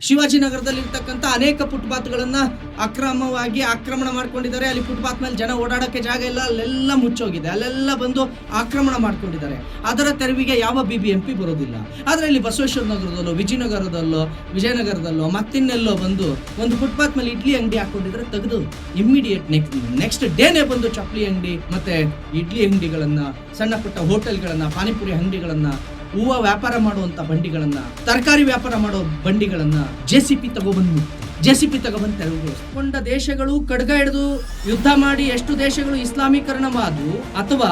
ಶಿವಾಜಿನಗರದಲ್ಲಿ ಇರ್ತಕ್ಕಂಥ ಅನೇಕ ಫುಟ್ಪಾತ್ಗಳನ್ನ ಅಕ್ರಮವಾಗಿ ಆಕ್ರಮಣ ಮಾಡ್ಕೊಂಡಿದ್ದಾರೆ. ಅಲ್ಲಿ ಫುಟ್ಪಾತ್ ಮೇಲೆ ಜನ ಓಡಾಡೋಕ್ಕೆ ಜಾಗ ಇಲ್ಲ. ಅಲ್ಲೆಲ್ಲ ಮುಚ್ಚೋಗಿದೆ. ಅಲ್ಲೆಲ್ಲ ಬಂದು ಆಕ್ರಮಣ ಮಾಡ್ಕೊಂಡಿದ್ದಾರೆ. ಅದರ ತೆರವಿಗೆ ಯಾವ ಬಿ ಬಿ ಎಂ ಪಿ ಬರೋದಿಲ್ಲ. ಆದರೆ ಇಲ್ಲಿ ಬಸವೇಶ್ವರ ನಗರದಲ್ಲೋ ವಿಜಯನಗರದಲ್ಲೋ ವಿಜಯನಗರದಲ್ಲೋ, ಮತ್ತಿನ್ನೆಲ್ಲೋ ಬಂದು ಒಂದು ಫುಟ್ಪಾತ್ ಮೇಲೆ ಇಡ್ಲಿ ಅಂಗಡಿ ಹಾಕೊಂಡಿದ್ರೆ ತೆಗೆದು ಇಮ್ಮಿಡಿಯೇಟ್ ನೆಕ್ಸ್ಟ್ ನೆಕ್ಸ್ಟ್ ಡೇನೇ ಬಂದು ಚಪ್ಪಲಿ ಅಂಗಡಿ ಮತ್ತೆ ಇಡ್ಲಿ ಅಂಗಡಿಗಳನ್ನ ಸಣ್ಣ ಪುಟ್ಟ ಹೋಟೆಲ್ಗಳನ್ನ, ಪಾನಿಪುರಿ ಅಂಗಡಿಗಳನ್ನ ಹೂವ ವ್ಯಾಪಾರ ಮಾಡುವಂತ ಬಂಡಿಗಳನ್ನ, ತರಕಾರಿ ವ್ಯಾಪಾರ ಮಾಡೋ ಬಂಡಿಗಳನ್ನ ಜೆ ಸಿ ಪಿ ತಗೊಬಂದು ಜೆ ಸಿ ಪಿ ತೆರವುಗೊಳಿಸಿಕೊಂಡ ದೇಶಗಳು ಕಡ್ಗ ಹಿಡಿದು ಯುದ್ಧ ಮಾಡಿ ಎಷ್ಟು ದೇಶಗಳು ಇಸ್ಲಾಮೀಕರಣವಾದವು ಅಥವಾ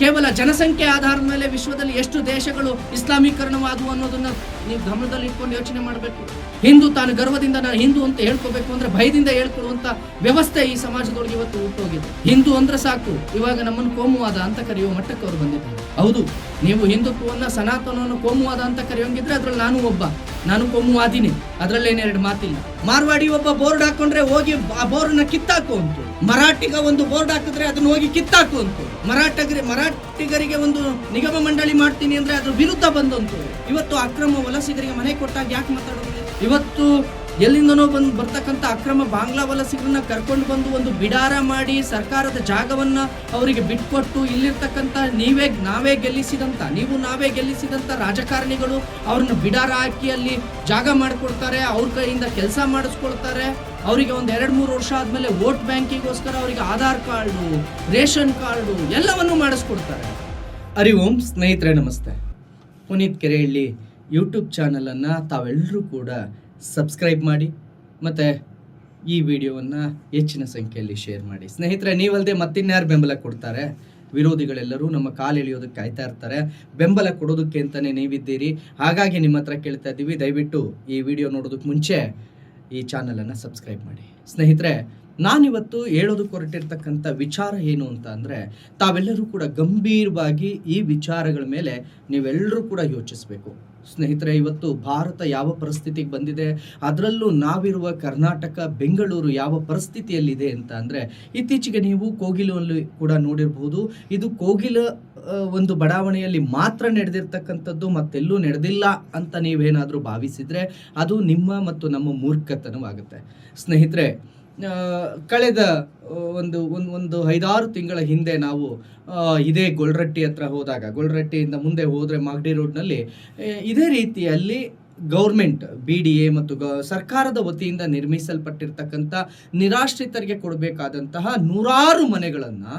ಕೇವಲ ಜನಸಂಖ್ಯೆ ಆಧಾರದ ಮೇಲೆ ವಿಶ್ವದಲ್ಲಿ ಎಷ್ಟು ದೇಶಗಳು ಇಸ್ಲಾಮೀಕರಣವಾದವು ಅನ್ನೋದನ್ನ ನೀವು ಗಮನದಲ್ಲಿ ಇಟ್ಕೊಂಡು ಯೋಚನೆ ಮಾಡಬೇಕು. ಹಿಂದೂ ತಾನು ಗರ್ವದಿಂದ ನಾನು ಹಿಂದೂ ಅಂತ ಹೇಳ್ಕೋಬೇಕು ಅಂದ್ರೆ ಭಯದಿಂದ ಹೇಳ್ಕೊಳ್ಳುವಂತ ವ್ಯವಸ್ಥೆ ಈ ಸಮಾಜದೊಳಗೆ ಇವತ್ತು ಹುಟ್ಟೋಗಿದೆ. ಹಿಂದೂ ಅಂದ್ರೆ ಸಾಕು, ಇವಾಗ ನಮ್ಮನ್ನು ಕೋಮುವಾದ ಅಂತ ಕರೆಯುವ ಮಟ್ಟಕ್ಕೆ ಅವರು ಬಂದಿದ್ದಾರೆ. ಹೌದು, ನೀವು ಹಿಂದುತ್ವವನ್ನ ಸನಾತನವನ್ನು ಕೋಮುವಾದ ಅಂತ ಕರೆಯೋಂಗಿದ್ರೆ ಅದ್ರಲ್ಲಿ ನಾನು ಒಬ್ಬ. ನಾನು ಕೋಮುವಾದಿನಿ ಅದ್ರಲ್ಲೇನೆರಡು ಮಾತಿಲ್ಲ. ಮಾರ್ವಾಡಿ ಒಬ್ಬ ಬೋರ್ಡ್ ಹಾಕೊಂಡ್ರೆ ಹೋಗಿ ಆ ಬೋರ್ಡ್ನ ಕಿತ್ತಾಕು ಅಂತ. ಮರಾಠಿಗ ಒಂದು ಬೋರ್ಡ್ ಹಾಕಿದ್ರೆ ಅದನ್ನ ಹೋಗಿ ಕಿತ್ತಾಕು ಅಂತ. ಮರಾಠಗರಿ ಮರಾಠಿಗರಿಗೆ ಒಂದು ನಿಗಮ ಮಂಡಳಿ ಮಾಡ್ತೀನಿ ಅಂದ್ರೆ ಅದ್ರ ವಿರುದ್ಧ ಬಂದಂತು. ಇವತ್ತು ಅಕ್ರಮ ವಲಸಿಗರಿಗೆ ಮನೆ ಕೊಟ್ಟಾಗ ಯಾಕೆ ಮಾತಾಡೋದು? ಇವತ್ತು ಎಲ್ಲಿಂದನೋ ಬಂದು ಬರ್ತಕ್ಕಂಥ ಅಕ್ರಮ ಬಾಂಗ್ಲಾ ವಲಸಿಗರನ್ನ ಕರ್ಕೊಂಡು ಬಂದು ಒಂದು ಬಿಡಾರ ಮಾಡಿ ಸರ್ಕಾರದ ಜಾಗವನ್ನ ಅವರಿಗೆ ಬಿಟ್ಕೊಟ್ಟು ಇಲ್ಲಿರ್ತಕ್ಕಂಥ ನೀವೇ, ನಾವೇ ಗೆಲ್ಲಿಸಿದಂತ, ನೀವು ನಾವೇ ಗೆಲ್ಲಿಸಿದಂತ ರಾಜಕಾರಣಿಗಳು ಅವ್ರನ್ನ ಬಿಡಾರ ಹಾಕಿ ಅಲ್ಲಿ ಜಾಗ ಮಾಡಿಕೊಡ್ತಾರೆ ಅವ್ರ ಕೈಯಿಂದ ಕೆಲಸ ಮಾಡಿಸ್ಕೊಳ್ತಾರೆ. ಅವರಿಗೆ ಒಂದು ಎರಡು ಮೂರು ವರ್ಷ ಆದ್ಮೇಲೆ ವೋಟ್ ಬ್ಯಾಂಕಿಗೋಸ್ಕರ ಅವರಿಗೆ ಆಧಾರ್ ಕಾರ್ಡು, ರೇಷನ್ ಕಾರ್ಡು ಎಲ್ಲವನ್ನೂ ಮಾಡಿಸ್ಕೊಡ್ತಾರೆ. ಅರಿ ಓಂ ಸ್ನೇಹಿತರೆ, ನಮಸ್ತೆ. ಪುನೀತ್ ಕೆರೆಹಳ್ಳಿ ಯೂಟ್ಯೂಬ್ ಚಾನಲನ್ನು ತಾವೆಲ್ಲರೂ ಕೂಡ ಸಬ್ಸ್ಕ್ರೈಬ್ ಮಾಡಿ, ಮತ್ತು ಈ ವಿಡಿಯೋವನ್ನು ಹೆಚ್ಚಿನ ಸಂಖ್ಯೆಯಲ್ಲಿ ಶೇರ್ ಮಾಡಿ. ಸ್ನೇಹಿತರೆ ನೀವಲ್ಲದೆ ಮತ್ತಿನ್ಯಾರು ಬೆಂಬಲ ಕೊಡ್ತಾರೆ? ವಿರೋಧಿಗಳೆಲ್ಲರೂ ನಮ್ಮ ಕಾಲು ಎಳೆಯೋದಕ್ಕೆ ಕಾಯ್ತಾ ಇರ್ತಾರೆ. ಬೆಂಬಲ ಕೊಡೋದಕ್ಕೆ ಅಂತಲೇ ನೀವಿದ್ದೀರಿ. ಹಾಗಾಗಿ ನಿಮ್ಮ ಹತ್ರ ಕೇಳ್ತಾ ಇದ್ದೀವಿ. ದಯವಿಟ್ಟು ಈ ವಿಡಿಯೋ ನೋಡೋದಕ್ಕೆ ಮುಂಚೆ ಈ ಚಾನಲನ್ನು ಸಬ್ಸ್ಕ್ರೈಬ್ ಮಾಡಿ. ಸ್ನೇಹಿತರೆ, ನಾನಿವತ್ತು ಹೇಳೋದಕ್ಕೆ ಹೊರಟಿರ್ತಕ್ಕಂಥ ವಿಚಾರ ಏನು ಅಂತ ಅಂದರೆ, ತಾವೆಲ್ಲರೂ ಕೂಡ ಗಂಭೀರವಾಗಿ ಈ ವಿಚಾರಗಳ ಮೇಲೆ ನೀವೆಲ್ಲರೂ ಕೂಡ ಯೋಚಿಸಬೇಕು. ಸ್ನೇಹಿತರೆ, ಇವತ್ತು ಭಾರತ ಯಾವ ಪರಿಸ್ಥಿತಿಗೆ ಬಂದಿದೆ? ಅದರಲ್ಲೂ ನಾವಿರುವ ಕರ್ನಾಟಕ, ಬೆಂಗಳೂರು ಯಾವ ಪರಿಸ್ಥಿತಿಯಲ್ಲಿದೆ ಅಂತ ಅಂದರೆ, ಇತ್ತೀಚೆಗೆ ನೀವು ಕೋಗಿಲಲ್ಲಿ ಕೂಡ ನೋಡಿರಬಹುದು. ಇದು ಕೋಗಿಲ ಒಂದು ಬಡಾವಣೆಯಲ್ಲಿ ಮಾತ್ರ ನಡೆದಿರ್ತಕ್ಕಂಥದ್ದು ಮತ್ತೆಲ್ಲೂ ನಡೆದಿಲ್ಲ ಅಂತ ನೀವೇನಾದರೂ ಭಾವಿಸಿದರೆ ಅದು ನಿಮ್ಮ ಮತ್ತು ನಮ್ಮ ಮೂರ್ಖತನವಾಗುತ್ತೆ. ಸ್ನೇಹಿತರೆ ಕಳೆದ ಒಂದು ಒಂದು ಒಂದು ಐದಾರು ತಿಂಗಳ ಹಿಂದೆ ನಾವು ಇದೇ ಗೊಲ್ರಟ್ಟಿ ಹತ್ರ ಹೋದಾಗ ಗೊಲ್ರಟ್ಟಿಯಿಂದ ಮುಂದೆ ಹೋದರೆ ಮಾಗಡಿ ರೋಡ್ನಲ್ಲಿ ಇದೇ ರೀತಿಯಲ್ಲಿ ಗೌರ್ಮೆಂಟ್, ಬಿ ಡಿ ಎ ಮತ್ತು ಗ, ಸರ್ಕಾರದ ವತಿಯಿಂದ ನಿರ್ಮಿಸಲ್ಪಟ್ಟಿರ್ತಕ್ಕಂಥ ನಿರಾಶ್ರಿತರಿಗೆ ಕೊಡಬೇಕಾದಂತಹ ನೂರಾರು ಮನೆಗಳನ್ನು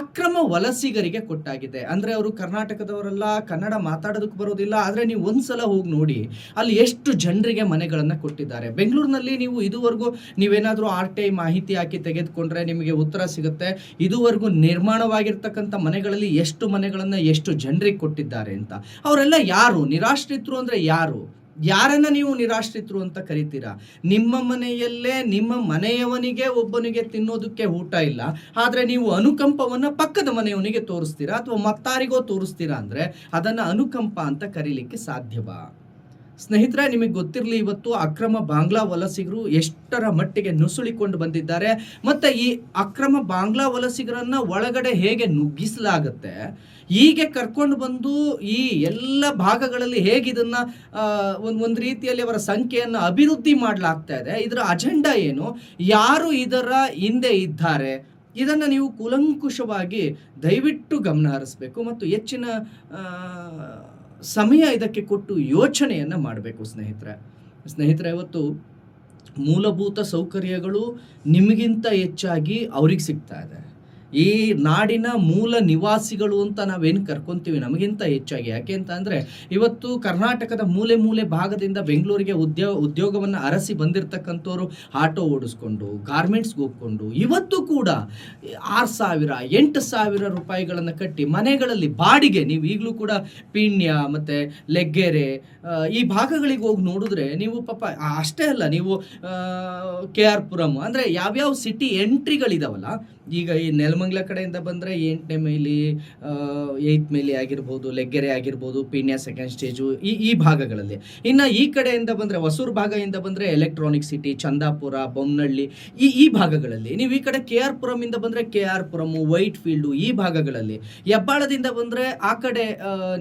ಅಕ್ರಮ ವಲಸಿಗರಿಗೆ ಕೊಟ್ಟಾಗಿದೆ. ಅಂದರೆ ಅವರು ಕರ್ನಾಟಕದವರೆಲ್ಲ, ಕನ್ನಡ ಮಾತಾಡೋದಕ್ಕೆ ಬರೋದಿಲ್ಲ, ಆದರೆ ನೀವು ಒಂದು ಸಲ ಹೋಗಿ ನೋಡಿ, ಅಲ್ಲಿ ಎಷ್ಟು ಜನರಿಗೆ ಮನೆಗಳನ್ನು ಕೊಟ್ಟಿದ್ದಾರೆ. ಬೆಂಗಳೂರಿನಲ್ಲಿ ನೀವು ಇದುವರೆಗೂ ನೀವೇನಾದರೂ ಆರ್ ಟಿ ಐ ಮಾಹಿತಿ ಹಾಕಿ ತೆಗೆದುಕೊಂಡ್ರೆ ನಿಮಗೆ ಉತ್ತರ ಸಿಗುತ್ತೆ. ಇದುವರೆಗೂ ನಿರ್ಮಾಣವಾಗಿರ್ತಕ್ಕಂಥ ಮನೆಗಳಲ್ಲಿ ಎಷ್ಟು ಮನೆಗಳನ್ನು ಎಷ್ಟು ಜನರಿಗೆ ಕೊಟ್ಟಿದ್ದಾರೆ ಅಂತ. ಅವರೆಲ್ಲ ಯಾರು? ನಿರಾಶ್ರಿತರು ಅಂದರೆ ಯಾರು? ಯಾರನ್ನ ನೀವು ನಿರಾಶ್ರಿತರು ಅಂತ ಕರಿತೀರಾ? ನಿಮ್ಮ ಮನೆಯಲ್ಲೇ, ನಿಮ್ಮ ಮನೆಯವನಿಗೆ ಒಬ್ಬನಿಗೆ ತಿನ್ನೋದಕ್ಕೆ ಊಟ ಇಲ್ಲ. ಆದರೆ ನೀವು ಅನುಕಂಪವನ್ನ ಪಕ್ಕದ ಮನೆಯವನಿಗೆ ತೋರಿಸ್ತೀರಾ? ಅಥವಾ ಮತ್ತಾರಿಗೋ ತೋರಿಸ್ತೀರಾ ಅಂದ್ರೆ ಅದನ್ನ ಅನುಕಂಪ ಅಂತ ಕರೀಲಿಕ್ಕೆ ಸಾಧ್ಯವಾ? ಸ್ನೇಹಿತರೆ, ನಿಮಗೆ ಗೊತ್ತಿರಲಿ, ಇವತ್ತು ಅಕ್ರಮ ಬಾಂಗ್ಲಾ ವಲಸಿಗರು ಎಷ್ಟರ ಮಟ್ಟಿಗೆ ನುಸುಳಿಕೊಂಡು ಬಂದಿದ್ದಾರೆ. ಮತ್ತೆ ಈ ಅಕ್ರಮ ಬಾಂಗ್ಲಾ ವಲಸಿಗರನ್ನ ಒಳಗಡೆ ಹೇಗೆ ನುಗ್ಗಿಸಲಾಗುತ್ತೆ? ಹೀಗೆ ಕರ್ಕೊಂಡು ಬಂದು ಈ ಎಲ್ಲ ಭಾಗಗಳಲ್ಲಿ ಹೇಗೆ ಇದನ್ನ ಒಂದು ಒಂದು ರೀತಿಯಲ್ಲಿ ಅವರ ಸಂಖ್ಯೆಯನ್ನು ಅಭಿವೃದ್ಧಿ ಮಾಡಲಾಗ್ತಾ ಇದೆ? ಇದರ ಅಜೆಂಡಾ ಏನು? ಯಾರು ಇದರ ಹಿಂದೆ ಇದ್ದಾರೆ? ಇದನ್ನು ನೀವು ಕೂಲಂಕುಷವಾಗಿ ದಯವಿಟ್ಟು ಗಮನ ಹರಿಸಬೇಕು. ಮತ್ತು ಹೆಚ್ಚಿನ ಸಮಯ ಇದಕ್ಕೆ ಕೊಟ್ಟು ಯೋಚನೆಯನ್ನು ಮಾಡಬೇಕು ಸ್ನೇಹಿತರೆ. ಸ್ನೇಹಿತರೆ, ಇವತ್ತು ಮೂಲಭೂತ ಸೌಕರ್ಯಗಳು ನಿಮಗಿಂತ ಹೆಚ್ಚಾಗಿ ಅವ್ರಿಗೆ ಸಿಗ್ತಾ ಇದೆ. ಈ ನಾಡಿನ ಮೂಲ ನಿವಾಸಿಗಳು ಅಂತ ನಾವೇನು ಕರ್ಕೊಂತೀವಿ? ನಮಗಿಂತ ಹೆಚ್ಚಾಗಿ. ಯಾಕೆ ಅಂತ ಅಂದರೆ, ಇವತ್ತು ಕರ್ನಾಟಕದ ಮೂಲೆ ಮೂಲೆ ಭಾಗದಿಂದ ಬೆಂಗಳೂರಿಗೆ ಉದ್ಯೋಗ ಉದ್ಯೋಗವನ್ನು ಅರಸಿ ಬಂದಿರತಕ್ಕಂಥವ್ರು ಆಟೋ ಓಡಿಸ್ಕೊಂಡು, ಗಾರ್ಮೆಂಟ್ಸ್ಗೆ ಹೋಗ್ಕೊಂಡು, ಇವತ್ತು ಕೂಡ ಆರು ಸಾವಿರ, ಎಂಟು ಸಾವಿರ ರೂಪಾಯಿಗಳನ್ನು ಕಟ್ಟಿ ಮನೆಗಳಲ್ಲಿ ಬಾಡಿಗೆ, ನೀವು ಈಗಲೂ ಕೂಡ ಪೀಣ್ಯ, ಮತ್ತು ಲೆಗ್ಗೆರೆ ಈ ಭಾಗಗಳಿಗೆ ಹೋಗಿ ನೋಡಿದ್ರೆ ನೀವು ಪಾಪ ಅಷ್ಟೇ ಅಲ್ಲ, ನೀವು ಕೆ ಆರ್ ಪುರಂ, ಅಂದರೆ ಯಾವ್ಯಾವ ಸಿಟಿ ಎಂಟ್ರಿಗಳಿದಾವಲ್ಲ ಈಗ ಈ ನೆಲ ನೆಲಮಂಗ್ಲ ಕಡೆಯಿಂದ ಬಂದರೆ ಎಂಟನೇ ಮೈಲಿ ಏಯ್ತ್ ಮೈಲಿ ಆಗಿರ್ಬೋದು, ಲೆಗ್ಗೆರೆ ಆಗಿರ್ಬೋದು, ಪೀಣ್ಯ ಸೆಕೆಂಡ್ ಸ್ಟೇಜು ಈ ಈ ಭಾಗಗಳಲ್ಲಿ. ಇನ್ನು ಈ ಕಡೆಯಿಂದ ಬಂದರೆ, ಹೊಸೂರು ಭಾಗದಿಂದ ಬಂದರೆ ಎಲೆಕ್ಟ್ರಾನಿಕ್ ಸಿಟಿ ಚಂದಾಪುರ ಬೊಮ್ಮನಹಳ್ಳಿ ಈ ಈ ಭಾಗಗಳಲ್ಲಿ. ನೀವು ಈ ಕಡೆ ಕೆ ಆರ್ ಪುರಮಿಂದ ಬಂದರೆ K R Puram Whitefield ಈ ಭಾಗಗಳಲ್ಲಿ. ಹೆಬ್ಬಾಳದಿಂದ ಬಂದರೆ ಆ ಕಡೆ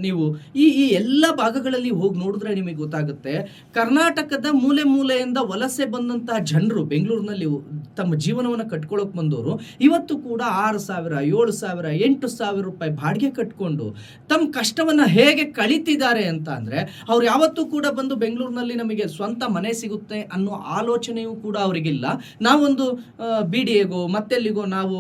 ನೀವು ಈ ಈ ಎಲ್ಲ ಭಾಗಗಳಲ್ಲಿ ಹೋಗಿ ನೋಡಿದ್ರೆ ನಿಮಗೆ ಗೊತ್ತಾಗುತ್ತೆ. ಕರ್ನಾಟಕದ ಮೂಲೆ ಮೂಲೆಯಿಂದ ವಲಸೆ ಬಂದಂತಹ ಜನರು ಬೆಂಗಳೂರಿನಲ್ಲಿ ತಮ್ಮ ಜೀವನವನ್ನು ಕಟ್ಕೊಳ್ಳೋಕೆ ಬಂದವರು ಇವತ್ತು ಕೂಡ ಆರು ಸಾವಿರ, ಏಳು ಸಾವಿರ, ಎಂಟು ಸಾವಿರ ರೂಪಾಯಿ ಬಾಡಿಗೆ ಕಟ್ಕೊಂಡು ತಮ್ಮ ಕಷ್ಟವನ್ನು ಹೇಗೆ ಕಳೀತಿದ್ದಾರೆ ಅಂತ ಅಂದರೆ, ಅವ್ರು ಯಾವತ್ತೂ ಕೂಡ ಬಂದು ಬೆಂಗಳೂರಿನಲ್ಲಿ ನಮಗೆ ಸ್ವಂತ ಮನೆ ಸಿಗುತ್ತೆ ಅನ್ನೋ ಆಲೋಚನೆಯೂ ಕೂಡ ಅವರಿಗಿಲ್ಲ. ನಾವೊಂದು ಬಿ ಡಿ ಎಗೋ ಮತ್ತೆಲ್ಲಿಗೋ ನಾವು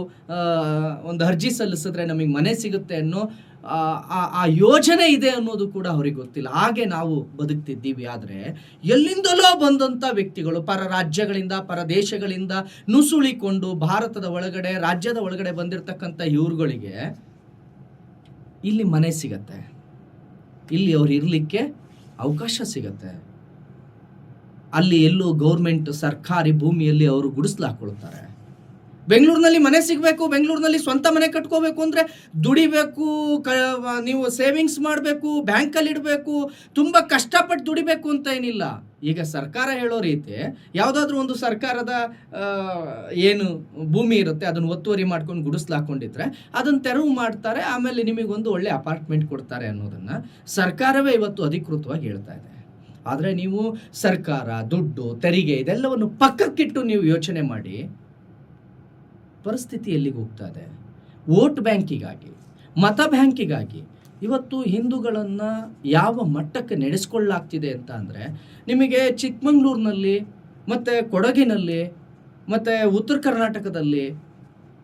ಒಂದು ಅರ್ಜಿ ಸಲ್ಲಿಸಿದ್ರೆ ನಮಗೆ ಮನೆ ಸಿಗುತ್ತೆ ಅನ್ನೋ ಆ, ಆ- ಯೋಜನೆ ಇದೆ ಅನ್ನೋದು ಕೂಡ ಅವ್ರಿಗೆ ಗೊತ್ತಿಲ್ಲ. ಹಾಗೆ ನಾವು ಬದುಕ್ತಿದ್ದೀವಿ. ಆದರೆ ಎಲ್ಲಿಂದಲೋ ಬಂದಂಥ ವ್ಯಕ್ತಿಗಳು ಪರ ರಾಜ್ಯಗಳಿಂದ ಪರ ದೇಶಗಳಿಂದ ನುಸುಳಿಕೊಂಡು ಭಾರತದ ಒಳಗಡೆ ರಾಜ್ಯದ ಒಳಗಡೆ ಬಂದಿರತಕ್ಕಂಥ ಇವ್ರುಗಳಿಗೆ ಇಲ್ಲಿ ಮನೆ ಸಿಗತ್ತೆ. ಇಲ್ಲಿ ಅವ್ರು ಇರಲಿಕ್ಕೆ ಅವಕಾಶ ಸಿಗತ್ತೆ. ಅಲ್ಲಿ ಎಲ್ಲೂ ಗೌರ್ಮೆಂಟ್ ಸರ್ಕಾರಿ ಭೂಮಿಯಲ್ಲಿ ಅವರು ಗುಡಿಸ್ಲು ಹಾಕೊಳ್ತಾರೆ. ಬೆಂಗಳೂರಿನಲ್ಲಿ ಮನೆ ಸಿಗಬೇಕು, ಬೆಂಗಳೂರಿನಲ್ಲಿ ಸ್ವಂತ ಮನೆ ಕಟ್ಕೋಬೇಕು ಅಂದರೆ ದುಡಿಬೇಕು, ಕ ನೀವು ಸೇವಿಂಗ್ಸ್ ಮಾಡಬೇಕು, ಬ್ಯಾಂಕಲ್ಲಿ ಇಡಬೇಕು, ತುಂಬ ಕಷ್ಟಪಟ್ಟು ದುಡಿಬೇಕು ಅಂತ ಏನಿಲ್ಲ. ಈಗ ಸರ್ಕಾರ ಹೇಳೋ ರೀತಿ ಯಾವುದಾದ್ರೂ ಒಂದು ಸರ್ಕಾರದ ಏನು ಭೂಮಿ ಇರುತ್ತೆ, ಅದನ್ನು ಒತ್ತುವರಿ ಮಾಡ್ಕೊಂಡು ಗುಡಿಸ್ಲು ಹಾಕೊಂಡಿದ್ರೆ ಅದನ್ನು ತೆರವು ಮಾಡ್ತಾರೆ, ಆಮೇಲೆ ನಿಮಗೊಂದು ಒಳ್ಳೆ ಅಪಾರ್ಟ್ಮೆಂಟ್ ಕೊಡ್ತಾರೆ ಅನ್ನೋದನ್ನು ಸರ್ಕಾರವೇ ಇವತ್ತು ಅಧಿಕೃತವಾಗಿ ಹೇಳ್ತಾ ಇದೆ. ಆದರೆ ನೀವು ಸರ್ಕಾರ, ದುಡ್ಡು, ತೆರಿಗೆ, ಇದೆಲ್ಲವನ್ನು ಪಕ್ಕಕ್ಕಿಟ್ಟು ನೀವು ಯೋಚನೆ ಮಾಡಿ ಪರಿಸ್ಥಿತಿ ಎಲ್ಲಿಗೆ ಹೋಗ್ತಾ ಇದೆ. ವೋಟ್ ಬ್ಯಾಂಕಿಗಾಗಿ, ಮತ ಬ್ಯಾಂಕಿಗಾಗಿ ಇವತ್ತು ಹಿಂದೂಗಳನ್ನು ಯಾವ ಮಟ್ಟಕ್ಕೆ ನಡೆಸ್ಕೊಳ್ಳಾಗ್ತಿದೆ ಅಂತ ಅಂದರೆ ನಿಮಗೆ ಚಿಕ್ಕಮಂಗ್ಳೂರಿನಲ್ಲಿ, ಮತ್ತು ಕೊಡಗಿನಲ್ಲಿ, ಮತ್ತು ಉತ್ತರ ಕರ್ನಾಟಕದಲ್ಲಿ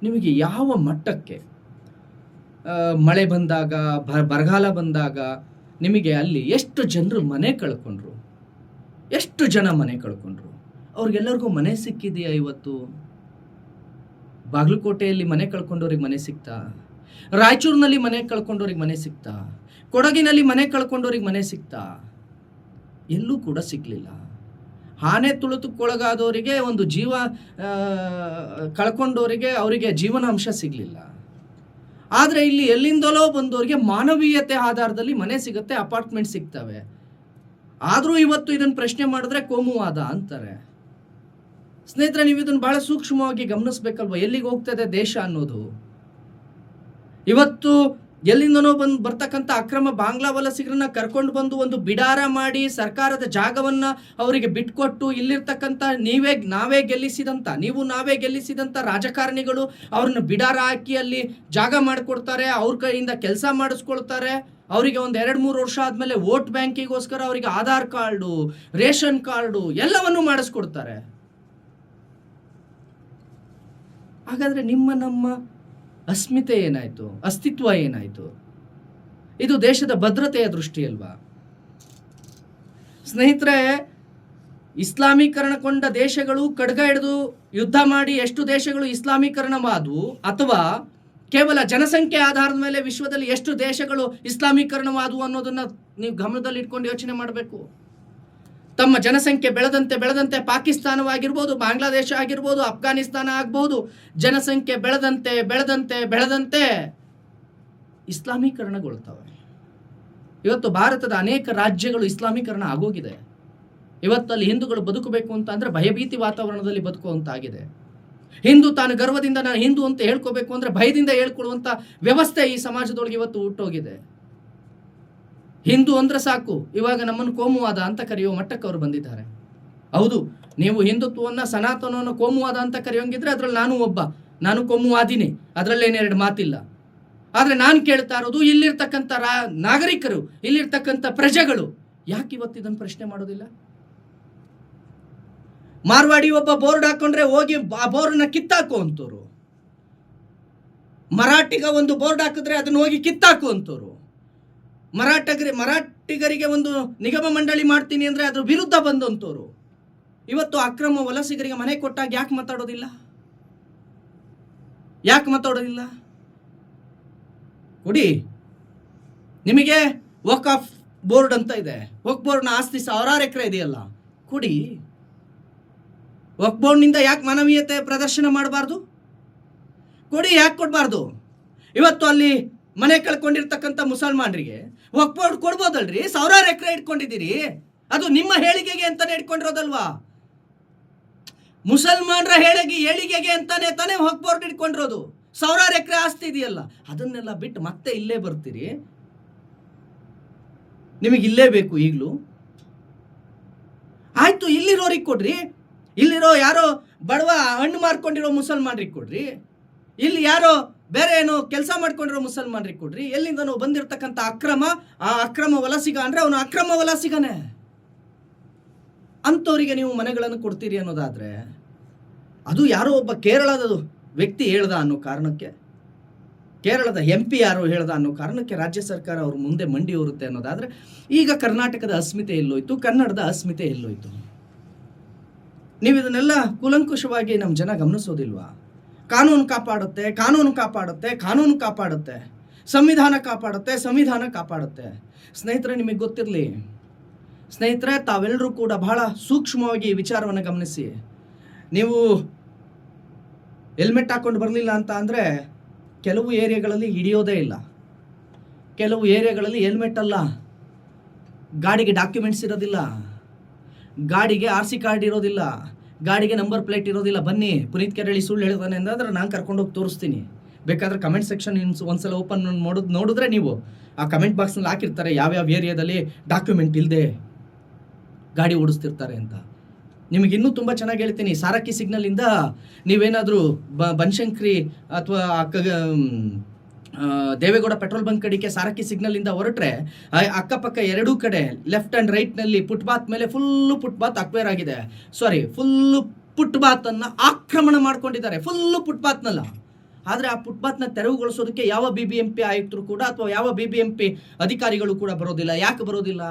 ನಿಮಗೆ ಯಾವ ಮಟ್ಟಕ್ಕೆ ಮಳೆ ಬಂದಾಗ ಬರಗಾಲ ಬಂದಾಗ ನಿಮಗೆ ಅಲ್ಲಿ ಎಷ್ಟು ಜನರು ಮನೆ ಕಳ್ಕೊಂಡ್ರು? ಎಷ್ಟು ಜನ ಮನೆ ಕಳ್ಕೊಂಡ್ರು? ಅವ್ರಿಗೆಲ್ಲರಿಗೂ ಮನೆ ಸಿಕ್ಕಿದೆಯಾ ಇವತ್ತು? ಬಾಗಲಕೋಟೆಯಲ್ಲಿ ಮನೆ ಕಳ್ಕೊಂಡವ್ರಿಗೆ ಮನೆ ಸಿಗ್ತಾ ರಾಯಚೂರಿನಲ್ಲಿ ಮನೆ ಕಳ್ಕೊಂಡವ್ರಿಗೆ ಮನೆ ಸಿಗ್ತಾ ಕೊಡಗಿನಲ್ಲಿ ಮನೆ ಕಳ್ಕೊಂಡವ್ರಿಗೆ ಮನೆ ಸಿಗ್ತಾ ಎಲ್ಲೂ ಕೂಡ ಸಿಗಲಿಲ್ಲ. ಆನೆ ತುಳಿತಕ್ಕೊಳಗಾದವರಿಗೆ ಒಂದು ಜೀವ ಕಳ್ಕೊಂಡವರಿಗೆ ಅವರಿಗೆ ಜೀವನಾಂಶ ಸಿಗಲಿಲ್ಲ. ಆದರೆ ಇಲ್ಲಿ ಎಲ್ಲಿಂದಲೋ ಬಂದವರಿಗೆ ಮಾನವೀಯತೆ ಆಧಾರದಲ್ಲಿ ಮನೆ ಸಿಗುತ್ತೆ, ಅಪಾರ್ಟ್ಮೆಂಟ್ ಸಿಗ್ತವೆ. ಆದರೂ ಇವತ್ತು ಇದನ್ನು ಪ್ರಶ್ನೆ ಮಾಡಿದ್ರೆ ಕೋಮುವಾದ ಅಂತಾರೆ. ಸ್ನೇಹಿತರೆ, ನೀವು ಇದನ್ನು ಬಹಳ ಸೂಕ್ಷ್ಮವಾಗಿ ಗಮನಿಸ್ಬೇಕಲ್ವ? ಎಲ್ಲಿಗೆ ಹೋಗ್ತದೆ ದೇಶ ಅನ್ನೋದು? ಇವತ್ತು ಎಲ್ಲಿಂದನೋ ಬಂದು, ಬರ್ತಕ್ಕಂಥ ಅಕ್ರಮ ಬಾಂಗ್ಲಾ ವಲಸಿಗರನ್ನ ಕರ್ಕೊಂಡು ಬಂದು ಒಂದು ಬಿಡಾರ ಮಾಡಿ ಸರ್ಕಾರದ ಜಾಗವನ್ನ ಅವರಿಗೆ ಬಿಟ್ಕೊಟ್ಟು ಇಲ್ಲಿರ್ತಕ್ಕಂಥ ನೀವೇ, ನಾವೇ ಗೆಲ್ಲಿಸಿದಂಥ, ನೀವು ನಾವೇ ಗೆಲ್ಲಿಸಿದಂಥ ರಾಜಕಾರಣಿಗಳು ಅವ್ರನ್ನ ಬಿಡಾರ ಹಾಕಿ ಅಲ್ಲಿ ಜಾಗ ಮಾಡಿಕೊಡ್ತಾರೆ, ಅವ್ರ ಕೈಯಿಂದ ಕೆಲಸ ಮಾಡಿಸ್ಕೊಳ್ತಾರೆ. ಅವರಿಗೆ ಒಂದು ಎರಡು ಮೂರು ವರ್ಷ ಆದಮೇಲೆ ವೋಟ್ ಬ್ಯಾಂಕಿಗೋಸ್ಕರ ಅವರಿಗೆ ಆಧಾರ್ ಕಾರ್ಡು, ರೇಷನ್ ಕಾರ್ಡು ಎಲ್ಲವನ್ನು ಮಾಡಿಸ್ಕೊಡ್ತಾರೆ. ಹಾಗಾದ್ರೆ ನಿಮ್ಮ ನಮ್ಮ ಅಸ್ಮಿತೆ ಏನಾಯಿತು? ಅಸ್ತಿತ್ವ ಏನಾಯಿತು? ಇದು ದೇಶದ ಭದ್ರತೆಯ ದೃಷ್ಟಿ ಅಲ್ವಾ ಸ್ನೇಹಿತರೆ ಇಸ್ಲಾಮೀಕರಣಗೊಂಡ ದೇಶಗಳು ಖಡ್ಗ ಹಿಡಿದು ಯುದ್ಧ ಮಾಡಿ ಎಷ್ಟು ದೇಶಗಳು ಇಸ್ಲಾಮೀಕರಣವಾದವು, ಅಥವಾ ಕೇವಲ ಜನಸಂಖ್ಯೆ ಆಧಾರದ ಮೇಲೆ ವಿಶ್ವದಲ್ಲಿ ಎಷ್ಟು ದೇಶಗಳು ಇಸ್ಲಾಮೀಕರಣವಾದವು ಅನ್ನೋದನ್ನು ನೀವು ಗಮನದಲ್ಲಿ ಇಟ್ಕೊಂಡು ಯೋಚನೆ ಮಾಡಬೇಕು. ತಮ್ಮ ಜನಸಂಖ್ಯೆ ಬೆಳೆದಂತೆ ಬೆಳೆದಂತೆ ಪಾಕಿಸ್ತಾನವಾಗಿರ್ಬೋದು, ಬಾಂಗ್ಲಾದೇಶ ಆಗಿರ್ಬೋದು, ಅಫ್ಘಾನಿಸ್ತಾನ ಆಗ್ಬೋದು, ಜನಸಂಖ್ಯೆ ಬೆಳೆದಂತೆ ಬೆಳೆದಂತೆ ಬೆಳೆದಂತೆ ಇಸ್ಲಾಮೀಕರಣಗೊಳ್ತವೆ. ಇವತ್ತು ಭಾರತದ ಅನೇಕ ರಾಜ್ಯಗಳು ಇಸ್ಲಾಮೀಕರಣ ಆಗೋಗಿದೆ. ಇವತ್ತಲ್ಲಿ ಹಿಂದೂಗಳು ಬದುಕಬೇಕು ಅಂತ ಅಂದರೆ ಭಯಭೀತಿ ವಾತಾವರಣದಲ್ಲಿ ಬದುಕುವಂತಾಗಿದೆ. ಹಿಂದೂ ತಾನು ಗರ್ವದಿಂದ ನಾನು ಹಿಂದೂ ಅಂತ ಹೇಳ್ಕೋಬೇಕು ಅಂದರೆ ಭಯದಿಂದ ಹೇಳ್ಕೊಳ್ಳುವಂಥ ವ್ಯವಸ್ಥೆ ಈ ಸಮಾಜದೊಳಗೆ ಇವತ್ತು ಹುಟ್ಟೋಗಿದೆ. ಹಿಂದೂ ಅಂದ್ರೆ ಸಾಕು. ಇವಾಗ ನಮ್ಮನ್ನು ಕೋಮುವಾದ ಅಂತ ಕರೆಯುವ ಮಟ್ಟಕ್ಕೆ ಅವರು ಬಂದಿದ್ದಾರೆ. ಹೌದು, ನೀವು ಹಿಂದುತ್ವವನ್ನ, ಸನಾತನವನ್ನು ಕೋಮುವಾದ ಅಂತ ಕರೆಯೋಂಗಿದ್ರೆ ಅದರಲ್ಲಿ ನಾನು ಒಬ್ಬ. ನಾನು ಕೋಮುವಾದಿನಿ. ಅದರಲ್ಲೇನೆರಡು ಮಾತಿಲ್ಲ. ಆದರೆ ನಾನು ಕೇಳ್ತಾ ಇರೋದು ಇಲ್ಲಿರ್ತಕ್ಕಂಥ ರಾ, ನಾಗರಿಕರು, ಇಲ್ಲಿರ್ತಕ್ಕಂಥ ಪ್ರಜೆಗಳು. ಯಾಕೆ ಇವತ್ತು ಇದನ್ನು ಪ್ರಶ್ನೆ ಮಾಡೋದಿಲ್ಲ? ಮಾರ್ವಾಡಿ ಒಬ್ಬ ಬೋರ್ಡ್ ಹಾಕೊಂಡ್ರೆ ಹೋಗಿ ಆ ಬೋರ್ಡ್ನ ಕಿತ್ತಾಕು ಅಂತವ್ರು. ಮರಾಠಿಗ ಒಂದು ಬೋರ್ಡ್ ಹಾಕಿದ್ರೆ ಅದನ್ನ ಹೋಗಿ ಕಿತ್ತಾಕು ಅಂತವ್ರು. ಮರಾಠಗರಿ ಮರಾಠಿಗರಿಗೆ ಒಂದು ನಿಗಮ ಮಂಡಳಿ ಮಾಡ್ತೀನಿ ಅಂದರೆ ಅದ್ರ ವಿರುದ್ಧ ಬಂದಂಥವ್ರು ಇವತ್ತು ಅಕ್ರಮ ವಲಸಿಗರಿಗೆ ಮನೆ ಕೊಟ್ಟಾಗ ಯಾಕೆ ಮಾತಾಡೋದಿಲ್ಲ? ಯಾಕೆ ಮಾತಾಡೋದಿಲ್ಲ? ಕೊಡಿ. ನಿಮಗೆ ವಕ್ ಆಫ್ ಬೋರ್ಡ್ ಅಂತ ಇದೆ. ವಕ್ ಬೋರ್ಡ್ನ ಆಸ್ತಿ ಸಾವಿರಾರು ಎಕರೆ ಇದೆಯಲ್ಲ. ಕೊಡಿ. ವಕ್ ಬೋರ್ಡ್ನಿಂದ ಯಾಕೆ ಮಾನವೀಯತೆ ಪ್ರದರ್ಶನ ಮಾಡಬಾರ್ದು? ಕೊಡಿ, ಯಾಕೆ ಕೊಡಬಾರ್ದು? ಇವತ್ತು ಅಲ್ಲಿ ಮನೆ ಕಳ್ಕೊಂಡಿರ್ತಕ್ಕಂಥ ಮುಸಲ್ಮಾನರಿಗೆ ಒಪ್ಕೊಂಡು ಕೊಡ್ಬೋದಲ್ರಿ? ಸಾವಿರಾರು ಎಕರೆ ಇಟ್ಕೊಂಡಿದ್ದೀರಿ. ಅದು ನಿಮ್ಮ ಹೇಳಿಕೆಗೆ ಅಂತಾನೆ ಇಟ್ಕೊಂಡಿರೋದಲ್ವಾ? ಮುಸಲ್ಮಾನರ ಹೇಳಿಗೆ ಏಳಿಗೆಗೆ ಅಂತಾನೆ ತಾನೇ ಹೊಕ್ಬೋರ್ಡ್ ಇಟ್ಕೊಂಡಿರೋದು. ಸಾವಿರಾರು ಎಕರೆ ಆಸ್ತಿ ಇದೆಯಲ್ಲ, ಅದನ್ನೆಲ್ಲ ಬಿಟ್ಟು ಮತ್ತೆ ಇಲ್ಲೇ ಬರ್ತೀರಿ. ನಿಮಗೆ ಇಲ್ಲೇ ಬೇಕು ಈಗಲೂ. ಆಯ್ತು, ಇಲ್ಲಿರೋರಿಗೆ ಕೊಡ್ರಿ. ಇಲ್ಲಿರೋ ಯಾರೋ ಬಡವ ಹಣ್ಣು ಮಾರ್ಕೊಂಡಿರೋ ಮುಸಲ್ಮಾನರಿಗೆ ಕೊಡ್ರಿ. ಇಲ್ಲಿ ಯಾರೋ ಬೇರೆ ಏನು ಕೆಲಸ ಮಾಡ್ಕೊಂಡಿರೋ ಮುಸಲ್ಮಾನ್ರಿಗೆ ಕೊಡ್ರಿ ಎಲ್ಲಿಂದನೋ ಬಂದಿರತಕ್ಕಂಥ ಅಕ್ರಮ, ಆ ಅಕ್ರಮ ವಲಸಿಗ ಅಂದರೆ ಅವನು ಅಕ್ರಮ ವಲಸಿಗನೇ ಅಂಥವರಿಗೆ ನೀವು ಮನೆಗಳನ್ನು ಕೊಡ್ತೀರಿ ಅನ್ನೋದಾದರೆ, ಅದು ಯಾರೋ ಒಬ್ಬ ಕೇರಳದ ವ್ಯಕ್ತಿ ಹೇಳ್ದ ಅನ್ನೋ ಕಾರಣಕ್ಕೆ, ಕೇರಳದ ಎಂ ಪಿ ಯಾರು ಹೇಳ್ದ ಅನ್ನೋ ಕಾರಣಕ್ಕೆ ರಾಜ್ಯ ಸರ್ಕಾರ ಅವ್ರ ಮುಂದೆ ಮಂಡಿ ಹೋರುತ್ತೆ ಅನ್ನೋದಾದರೆ, ಈಗ ಕರ್ನಾಟಕದ ಅಸ್ಮಿತೆ ಎಲ್ಲೋಯ್ತು, ಕನ್ನಡದ ಅಸ್ಮಿತೆ ಎಲ್ಲೋಯ್ತು. ನೀವು ಇದನ್ನೆಲ್ಲ ಕೂಲಂಕುಷವಾಗಿ ನಮ್ಮ ಜನ ಗಮನಿಸೋದಿಲ್ವಾ? ಕಾನೂನು ಕಾಪಾಡುತ್ತೆ ಕಾನೂನು ಕಾಪಾಡುತ್ತೆ ಕಾನೂನು ಕಾಪಾಡುತ್ತೆ. ಸಂವಿಧಾನ ಕಾಪಾಡುತ್ತೆ ಸಂವಿಧಾನ ಕಾಪಾಡುತ್ತೆ. ಸ್ನೇಹಿತರೆ, ನಿಮಗೆ ಗೊತ್ತಿರಲಿ, ಸ್ನೇಹಿತರೆ ತಾವೆಲ್ಲರೂ ಕೂಡ ಬಹಳ ಸೂಕ್ಷ್ಮವಾಗಿ ಈ ವಿಚಾರವನ್ನು ಗಮನಿಸಿ. ನೀವು ಹೆಲ್ಮೆಟ್ ಹಾಕೊಂಡು ಬರಲಿಲ್ಲ ಅಂತ ಅಂದರೆ ಕೆಲವು ಏರಿಯಾಗಳಲ್ಲಿ ಹಿಡಿಯೋದೇ ಇಲ್ಲ. ಕೆಲವು ಏರಿಯಾಗಳಲ್ಲಿ ಹೆಲ್ಮೆಟ್ ಅಲ್ಲ. ಗಾಡಿಗೆ ಡಾಕ್ಯುಮೆಂಟ್ಸ್ ಇರೋದಿಲ್ಲ. ಗಾಡಿಗೆ ಆರ್ ಸಿ ಕಾರ್ಡ್ ಇರೋದಿಲ್ಲ. ಗಾಡಿಗೆ ನಂಬರ್ ಪ್ಲೇಟ್ ಇರೋದಿಲ್ಲ, ಬನ್ನಿ. ಪುನೀತ್ ಕೆರಳಿ ಸುಳ್ಳು ಹೇಳಿದಾನೆ ಅಂದ್ರೆ ನಾನು ಕರ್ಕೊಂಡೋಗಿ ತೋರಿಸ್ತೀನಿ. ಬೇಕಾದ್ರೆ ಕಮೆಂಟ್ ಸೆಕ್ಷನ್ ಒಂದ್ಸಲ ಓಪನ್ ಮಾಡೋದು ನೋಡಿದ್ರೆ ನೀವು. ಆ ಕಮೆಂಟ್ ಬಾಕ್ಸ್ನಲ್ಲಿ ಹಾಕಿರ್ತಾರೆ, ಯಾವ್ಯಾವ ಏರಿಯಾದಲ್ಲಿ ಡಾಕ್ಯುಮೆಂಟ್ ಇಲ್ಲದೆ ಗಾಡಿ ಓಡಿಸ್ತಿರ್ತಾರೆ ಅಂತ. ನಿಮಗೆ ಇನ್ನೂ ತುಂಬ ಚೆನ್ನಾಗಿ ಹೇಳ್ತೀನಿ. ಸಾರಕ್ಕಿ ಸಿಗ್ನಲಿಂದ ನೀವೇನಾದರೂ ಬ ಬನಶಂಕರಿ ಅಥವಾ ದೇವೇಗೌಡ ಪೆಟ್ರೋಲ್ ಬಂಕ್ ಕಡೆಗೆ ಸಾರಕ್ಕಿ ಸಿಗ್ನಲಿಂದ ಹೊರಟ್ರೆ ಅಕ್ಕಪಕ್ಕ ಎರಡೂ ಕಡೆ ಲೆಫ್ಟ್ ಆ್ಯಂಡ್ ರೈಟ್ನಲ್ಲಿ ಫುಟ್ಪಾತ್ ಮೇಲೆ ಫುಲ್ಲು ಫುಟ್ಪಾತ್ ಅಕ್ವೇರ್ ಆಗಿದೆ. ಸಾರಿ ಫುಲ್ಲು ಫುಟ್ಪಾತನ್ನು ಆಕ್ರಮಣ ಮಾಡ್ಕೊಂಡಿದ್ದಾರೆ. ಫುಲ್ಲು ಫುಟ್ಪಾತ್ನಲ್ಲ ಆದರೆ ಆ ಫುಟ್ಪಾತ್ನ ತೆರವುಗೊಳಿಸೋದಕ್ಕೆ ಯಾವ ಬಿ ಬಿ ಎಂ ಪಿ ಆಯುಕ್ತರು ಕೂಡ ಅಥವಾ ಯಾವ ಬಿ ಬಿ ಎಂ ಪಿ ಅಧಿಕಾರಿಗಳು ಕೂಡ ಬರೋದಿಲ್ಲ. ಯಾಕೆ ಬರೋದಿಲ್ಲ?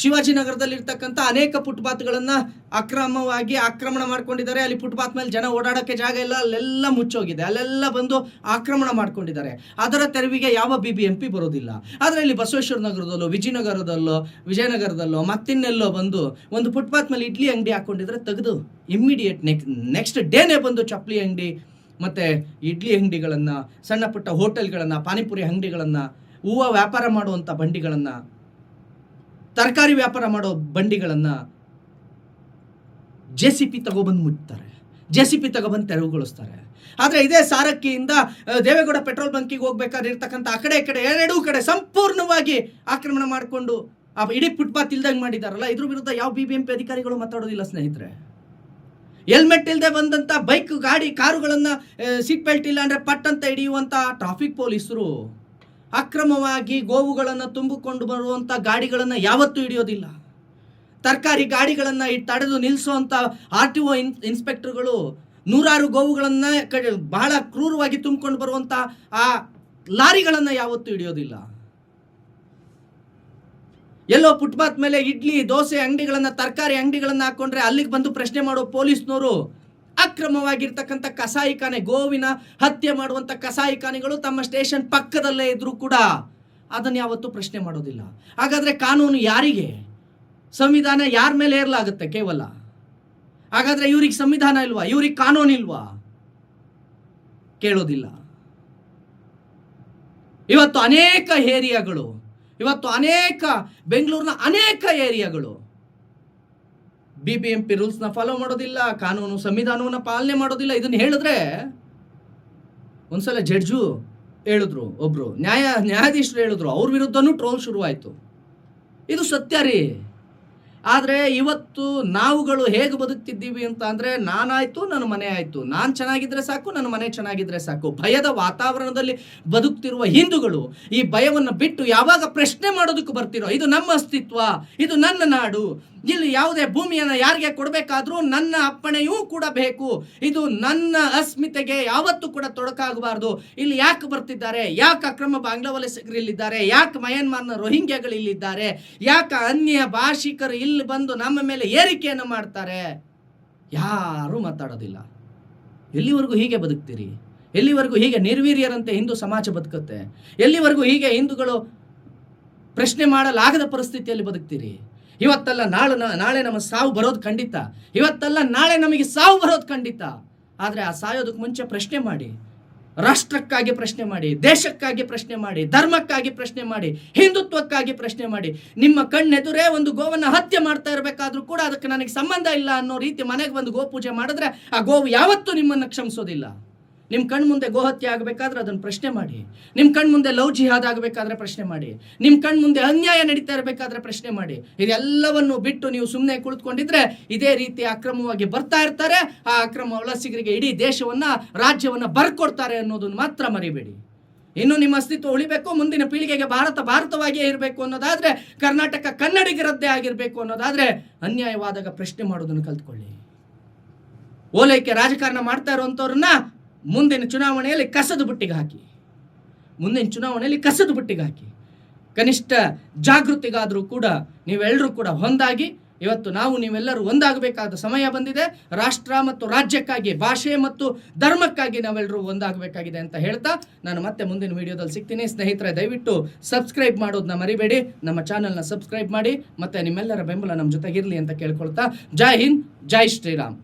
ಶಿವಾಜಿನಗರದಲ್ಲಿರ್ತಕ್ಕಂಥ ಅನೇಕ ಫುಟ್ಪಾತ್ಗಳನ್ನು ಅಕ್ರಮವಾಗಿ ಆಕ್ರಮಣ ಮಾಡ್ಕೊಂಡಿದ್ದಾರೆ. ಅಲ್ಲಿ ಫುಟ್ಪಾತ್ ಮೇಲೆ ಜನ ಓಡಾಡೋಕ್ಕೆ ಜಾಗ ಇಲ್ಲ. ಅಲ್ಲೆಲ್ಲ ಮುಚ್ಚೋಗಿದೆ. ಅಲ್ಲೆಲ್ಲ ಬಂದು ಆಕ್ರಮಣ ಮಾಡ್ಕೊಂಡಿದ್ದಾರೆ. ಅದರ ತೆರವಿಗೆ ಯಾವ ಬಿ ಬಿ ಎಂ ಪಿ ಬರೋದಿಲ್ಲ. ಆದರೆ ಇಲ್ಲಿ ಬಸವೇಶ್ವರ ನಗರದಲ್ಲೋ, ವಿಜಯನಗರದಲ್ಲೋ ವಿಜಯನಗರದಲ್ಲೋ, ಮತ್ತಿನ್ನೆಲ್ಲೋ ಬಂದು ಒಂದು ಫುಟ್ಪಾತ್ ಮೇಲೆ ಇಡ್ಲಿ ಅಂಗಡಿ ಹಾಕೊಂಡಿದ್ರೆ ತೆಗೆದು ಇಮ್ಮಿಡಿಯೇಟ್ ನೆಕ್ ನೆಕ್ಸ್ಟ್ ಡೇನೇ ಬಂದು ಚಪ್ಪಲಿ ಅಂಗಡಿ, ಮತ್ತು ಇಡ್ಲಿ ಅಂಗಡಿಗಳನ್ನು ಸಣ್ಣ ಪುಟ್ಟ ಹೋಟೆಲ್ಗಳನ್ನು, ಪಾನಿಪುರಿ ಅಂಗಡಿಗಳನ್ನು, ಹೂವು ವ್ಯಾಪಾರ ಮಾಡುವಂಥ ಬಂಡಿಗಳನ್ನು ತರಕಾರಿ ವ್ಯಾಪಾರ ಮಾಡೋ ಬಂಡಿಗಳನ್ನು ಜೆ ಸಿ ಪಿ ತಗೊಬಂದು ಮುಟ್ತಾರೆ. ಜೆ ಸಿ ಪಿ ತಗೊಬಂದು ತೆರವುಗೊಳಿಸ್ತಾರೆ. ಆದರೆ ಇದೇ ಸಾರಕ್ಕಿಯಿಂದ ದೇವೇಗೌಡ ಪೆಟ್ರೋಲ್ ಬಂಕಿಗೆ ಹೋಗ್ಬೇಕಾದ್ರೆ ಇರ್ತಕ್ಕಂಥ ಆ ಕಡೆ ಕಡೆ, ಎರಡೂ ಕಡೆ ಸಂಪೂರ್ಣವಾಗಿ ಆಕ್ರಮಣ ಮಾಡಿಕೊಂಡು, ಆ, ಇಡೀ ಫುಟ್ಪಾತ್ ಇಲ್ದಂಗೆ ಮಾಡಿದಾರಲ್ಲ, ಇದ್ರ ವಿರುದ್ಧ ಯಾವ ಬಿ ಬಿ ಎಂ ಪಿ ಅಧಿಕಾರಿಗಳು ಮಾತಾಡೋದಿಲ್ಲ ಸ್ನೇಹಿತರೆ. ಹೆಲ್ಮೆಟ್ ಇಲ್ಲದೆ ಬಂದಂಥ ಬೈಕ್, ಗಾಡಿ, ಕಾರುಗಳನ್ನು ಸೀಟ್ ಬೆಲ್ಟ್ ಇಲ್ಲ ಅಂದರೆ ಪಟ್ ಅಂತ ಹಿಡಿಯುವಂಥ ಟ್ರಾಫಿಕ್ ಪೊಲೀಸರು ಅಕ್ರಮವಾಗಿ ಗೋವುಗಳನ್ನು ತುಂಬಿಕೊಂಡು ಬರುವಂಥ ಗಾಡಿಗಳನ್ನು ಯಾವತ್ತೂ ಹಿಡಿಯೋದಿಲ್ಲ. ತರಕಾರಿ ಗಾಡಿಗಳನ್ನು ತಡೆದು ನಿಲ್ಲಿಸುವಂಥ ಆರ್ ಟಿ ಒ ಇನ್, ಇನ್ಸ್ಪೆಕ್ಟರ್ಗಳು ನೂರಾರು ಗೋವುಗಳನ್ನು ಬಹಳ ಕ್ರೂರವಾಗಿ ತುಂಬಿಕೊಂಡು ಬರುವಂಥ ಆ ಲಾರಿಗಳನ್ನು ಯಾವತ್ತೂ ಹಿಡಿಯೋದಿಲ್ಲ. ಎಲ್ಲೋ ಫುಟ್ಪಾತ್ ಮೇಲೆ ಇಡ್ಲಿ, ದೋಸೆ ಅಂಗಡಿಗಳನ್ನು, ತರಕಾರಿ ಅಂಗಡಿಗಳನ್ನು ಹಾಕ್ಕೊಂಡ್ರೆ ಅಲ್ಲಿಗೆ ಬಂದು ಪ್ರಶ್ನೆ ಮಾಡೋ ಪೊಲೀಸ್ನವರು ಅಕ್ರಮವಾಗಿರ್ತಕ್ಕಂಥ ಕಸಾಯಿಖಾನೆ ಗೋವಿನ ಹತ್ಯೆ ಮಾಡುವಂಥ ಕಸಾಯಿಖಾನೆಗಳು ತಮ್ಮ ಸ್ಟೇಷನ್ ಪಕ್ಕದಲ್ಲೇ ಇದ್ರೂ ಕೂಡ ಅದನ್ನು ಯಾವತ್ತೂ ಪ್ರಶ್ನೆ ಮಾಡೋದಿಲ್ಲ. ಹಾಗಾದ್ರೆ ಕಾನೂನು ಯಾರಿಗೆ? ಸಂವಿಧಾನ ಯಾರ ಮೇಲೆ ಏರ್ಲಾಗುತ್ತೆ ಕೇವಲ? ಹಾಗಾದ್ರೆ ಇವ್ರಿಗೆ ಸಂವಿಧಾನ ಇಲ್ವಾ? ಇವ್ರಿಗೆ ಕಾನೂನು ಇಲ್ವಾ? ಕೇಳೋದಿಲ್ಲ. ಇವತ್ತು ಅನೇಕ ಏರಿಯಾಗಳು, ಇವತ್ತು ಅನೇಕ ಬೆಂಗಳೂರಿನ ಅನೇಕ ಏರಿಯಾಗಳು ಬಿ ಬಿ ಎಂ ಪಿ ರೂಲ್ಸ್ನ ಫಾಲೋ ಮಾಡೋದಿಲ್ಲ, ಕಾನೂನು ಸಂವಿಧಾನವನ್ನು ಪಾಲನೆ ಮಾಡೋದಿಲ್ಲ. ಇದನ್ನು ಹೇಳಿದ್ರೆ ಒಂದ್ಸಲ ಜಡ್ಜು ಹೇಳಿದ್ರು ಒಬ್ರು, ನ್ಯಾಯ, ನ್ಯಾಯಾಧೀಶರು ಹೇಳಿದ್ರು, ಅವ್ರ ವಿರುದ್ಧನೂ ಟ್ರೋಲ್ ಶುರುವಾಯಿತು. ಇದು ಸತ್ಯ ರೀ. ಆದರೆ ಇವತ್ತು ನಾವುಗಳು ಹೇಗೆ ಬದುಕ್ತಿದ್ದೀವಿ ಅಂತ ಅಂದರೆ, ನಾನಾಯಿತು, ನನ್ನ ಮನೆ ಆಯಿತು. ನಾನು ಚೆನ್ನಾಗಿದ್ರೆ ಸಾಕು, ನನ್ನ ಮನೆ ಚೆನ್ನಾಗಿದ್ರೆ ಸಾಕು. ಭಯದ ವಾತಾವರಣದಲ್ಲಿ ಬದುಕ್ತಿರುವ ಹಿಂದೂಗಳು, ಈ ಭಯವನ್ನು ಬಿಟ್ಟು ಯಾವಾಗ ಪ್ರಶ್ನೆ ಮಾಡೋದಕ್ಕೆ ಬರ್ತಿರೋ, ಇದು ನಮ್ಮ ಅಸ್ತಿತ್ವ, ಇದು ನನ್ನ ನಾಡು. ಇಲ್ಲಿ ಯಾವುದೇ ಭೂಮಿಯನ್ನು ಯಾರಿಗೆ ಕೊಡಬೇಕಾದ್ರೂ ನನ್ನ ಅಪ್ಪಣೆಯೂ ಕೂಡ ಬೇಕು. ಇದು ನನ್ನ ಅಸ್ಮಿತೆಗೆ ಯಾವತ್ತೂ ಕೂಡ ತೊಡಕಾಗಬಾರ್ದು. ಇಲ್ಲಿ ಯಾಕೆ ಬರ್ತಿದ್ದಾರೆ? ಯಾಕೆ ಅಕ್ರಮ ಬಾಂಗ್ಲಾ ವಲಸಿಗರು ಇಲ್ಲಿದ್ದಾರೆ ಯಾಕೆ ಮಯನ್ಮಾರ್ನ ರೋಹಿಂಗ್ಯಾಗಳು ಇಲ್ಲಿದ್ದಾರೆ ಯಾಕೆ ಅನ್ಯ ಭಾಷಿಕರು ಇಲ್ಲಿ ಬಂದು ನಮ್ಮ ಮೇಲೆ ಏರಿಕೆಯನ್ನು ಮಾಡ್ತಾರೆ? ಯಾರೂ ಮಾತಾಡೋದಿಲ್ಲ. ಎಲ್ಲಿವರೆಗೂ ಹೀಗೆ ಬದುಕ್ತೀರಿ? ಎಲ್ಲಿವರೆಗೂ ಹೀಗೆ ನಿರ್ವೀರ್ಯರಂತೆ ಹಿಂದೂ ಸಮಾಜ ಬದುಕುತ್ತೆ? ಎಲ್ಲಿವರೆಗೂ ಹೀಗೆ ಹಿಂದೂಗಳು ಪ್ರಶ್ನೆ ಮಾಡಲಾಗದ ಪರಿಸ್ಥಿತಿಯಲ್ಲಿ ಬದುಕ್ತೀರಿ? ಇವತ್ತಲ್ಲ ನಾಳೆ ನಾಳೆ ನಮಗೆ ಸಾವು ಬರೋದು ಖಂಡಿತ. ಇವತ್ತಲ್ಲ ನಾಳೆ ನಮಗೆ ಸಾವು ಬರೋದು ಖಂಡಿತ. ಆದರೆ ಆ ಸಾಯೋದಕ್ಕೆ ಮುಂಚೆ ಪ್ರಶ್ನೆ ಮಾಡಿ. ರಾಷ್ಟ್ರಕ್ಕಾಗಿ ಪ್ರಶ್ನೆ ಮಾಡಿ, ದೇಶಕ್ಕಾಗಿ ಪ್ರಶ್ನೆ ಮಾಡಿ, ಧರ್ಮಕ್ಕಾಗಿ ಪ್ರಶ್ನೆ ಮಾಡಿ, ಹಿಂದುತ್ವಕ್ಕಾಗಿ ಪ್ರಶ್ನೆ ಮಾಡಿ. ನಿಮ್ಮ ಕಣ್ಣೆದುರೇ ಒಂದು ಗೋವನ್ನು ಹತ್ಯೆ ಮಾಡ್ತಾ ಇರಬೇಕಾದ್ರೂ ಕೂಡ ಅದಕ್ಕೆ ನನಗೆ ಸಂಬಂಧ ಇಲ್ಲ ಅನ್ನೋ ರೀತಿ ಮನೆಗೆ ಬಂದು ಗೋಪೂಜೆ ಮಾಡಿದ್ರೆ ಆ ಗೋವು ಯಾವತ್ತೂ ನಿಮ್ಮನ್ನು ಕ್ಷಮಿಸೋದಿಲ್ಲ. ನಿಮ್ಮ ಕಣ್ಣು ಮುಂದೆ ಗೋಹತ್ಯೆ ಆಗಬೇಕಾದ್ರೆ ಅದನ್ನು ಪ್ರಶ್ನೆ ಮಾಡಿ. ನಿಮ್ಮ ಕಣ್ಣು ಮುಂದೆ ಲವ್ ಜಿಹಾದ್ ಆಗಬೇಕಾದ್ರೆ ಪ್ರಶ್ನೆ ಮಾಡಿ. ನಿಮ್ಮ ಕಣ್ಣು ಮುಂದೆ ಅನ್ಯಾಯ ನಡೀತಾ ಇರಬೇಕಾದ್ರೆ ಪ್ರಶ್ನೆ ಮಾಡಿ. ಇದೆಲ್ಲವನ್ನು ಬಿಟ್ಟು ನೀವು ಸುಮ್ಮನೆ ಕುಳಿತುಕೊಂಡಿದ್ರೆ ಇದೇ ರೀತಿ ಅಕ್ರಮವಾಗಿ ಬರ್ತಾ ಇರ್ತಾರೆ. ಆ ಅಕ್ರಮ ವಲಸಿಗರಿಗೆ ಇಡೀ ದೇಶವನ್ನು, ರಾಜ್ಯವನ್ನು ಬರ್ಕೊಡ್ತಾರೆ ಅನ್ನೋದನ್ನು ಮಾತ್ರ ಮರಿಬೇಡಿ. ಇನ್ನು ನಿಮ್ಮ ಅಸ್ತಿತ್ವ ಉಳಿಬೇಕು, ಮುಂದಿನ ಪೀಳಿಗೆಗೆ ಭಾರತ ಭಾರತವಾಗಿಯೇ ಇರಬೇಕು ಅನ್ನೋದಾದ್ರೆ, ಕರ್ನಾಟಕ ಕನ್ನಡಿಗರದ್ದೇ ಆಗಿರಬೇಕು ಅನ್ನೋದಾದ್ರೆ ಅನ್ಯಾಯವಾದಾಗ ಪ್ರಶ್ನೆ ಮಾಡೋದನ್ನು ಕಲ್ತ್ಕೊಳ್ಳಿ. ಓಲೈಕೆ ರಾಜಕಾರಣ ಮಾಡ್ತಾ ಇರುವಂಥವ್ರನ್ನ ಮುಂದಿನ ಚುನಾವಣೆಯಲ್ಲಿ ಕಸದ ಬುಟ್ಟಿಗೆ ಹಾಕಿ. ಮುಂದಿನ ಚುನಾವಣೆಯಲ್ಲಿ ಕಸದ ಬುಟ್ಟಿಗೆ ಹಾಕಿ. ಕನಿಷ್ಠ ಜಾಗೃತಿಗಾದರೂ ಕೂಡ ನೀವೆಲ್ಲರೂ ಕೂಡ ಒಂದಾಗಿ, ಇವತ್ತು ನಾವು ನೀವೆಲ್ಲರೂ ಒಂದಾಗಬೇಕಾದ ಸಮಯ ಬಂದಿದೆ. ರಾಷ್ಟ್ರ ಮತ್ತು ರಾಜ್ಯಕ್ಕಾಗಿ, ಭಾಷೆ ಮತ್ತು ಧರ್ಮಕ್ಕಾಗಿ ನಾವೆಲ್ಲರೂ ಒಂದಾಗಬೇಕಾಗಿದೆ ಅಂತ ಹೇಳ್ತಾ ನಾನು ಮತ್ತೆ ಮುಂದಿನ ವಿಡಿಯೋದಲ್ಲಿ ಸಿಗ್ತೀನಿ. ಸ್ನೇಹಿತರೆ, ದಯವಿಟ್ಟು ಸಬ್ಸ್ಕ್ರೈಬ್ ಮಾಡೋದನ್ನ ಮರಿಬೇಡಿ. ನಮ್ಮ ಚಾನಲ್ನ ಸಬ್ಸ್ಕ್ರೈಬ್ ಮಾಡಿ, ಮತ್ತೆ ನಿಮ್ಮೆಲ್ಲರ ಬೆಂಬಲ ನಮ್ಮ ಜೊತೆಗಿರಲಿ ಅಂತ ಕೇಳ್ಕೊಳ್ತಾ. ಜೈ ಹಿಂದ್, ಜೈ ಶ್ರೀರಾಮ್.